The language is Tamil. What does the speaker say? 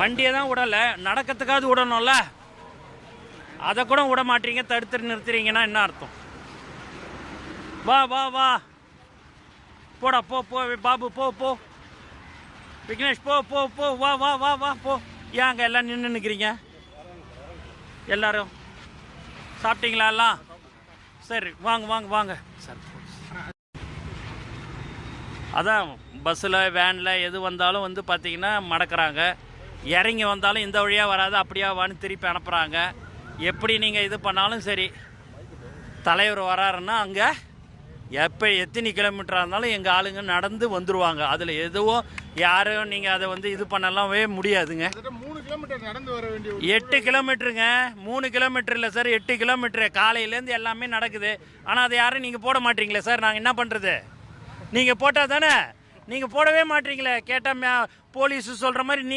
வண்டியை தான் விடலை. நடக்கிறதுக்காவது விடணும்ல. அதை கூட விட மாட்டீங்க. தடுத்து நிறுத்துறீங்கன்னா என்ன அர்த்தம்? வா வா வா. போடா போ போ பாபு போ போ. விக்னேஷ் போ போ போ. வா வா வா வா போ. ஏன் அங்கே எல்லாம் நின்று நிற்கிறீங்க எல்லாரும். சாப்பிட்டீங்களா எல்லாம்? சரி வாங்க வாங்க வாங்க. சார் அதான் பஸ்ஸில் வேனில் எது வந்தாலும் வந்து பார்த்தீங்கன்னா மடக்கிறாங்க. இறங்கி வந்தாலும் இந்த வழியாக வராது அப்படியா வான்னு திருப்பி அனுப்புகிறாங்க எப்படி நீங்கள் இது பண்ணாலும் சரி தலைவர் வராருன்னா அங்கே எப்போ எத்தனை கிலோமீட்டராக இருந்தாலும் எங்கள் ஆளுங்க நடந்து வந்துடுவாங்க அதில் எதுவும் யாரும் நீங்கள் அதை வந்து இது பண்ணலாமே முடியாதுங்க. எட்டு கிலோமீட்டருங்க மூணு கிலோமீட்டர் இல்லை சார் எட்டு கிலோமீட்டரு காலையிலேருந்து எல்லாமே நடக்குது. ஆனால் அதை யாரும் நீங்கள் போட மாட்டீங்களே சார் நாங்கள் என்ன பண்ணுறது நீங்கள் போட்டால் தானே? நீங்கள் போடவே மாட்டீங்களே. கேட்டால் போலீஸ் சொல்கிற மாதிரி நீ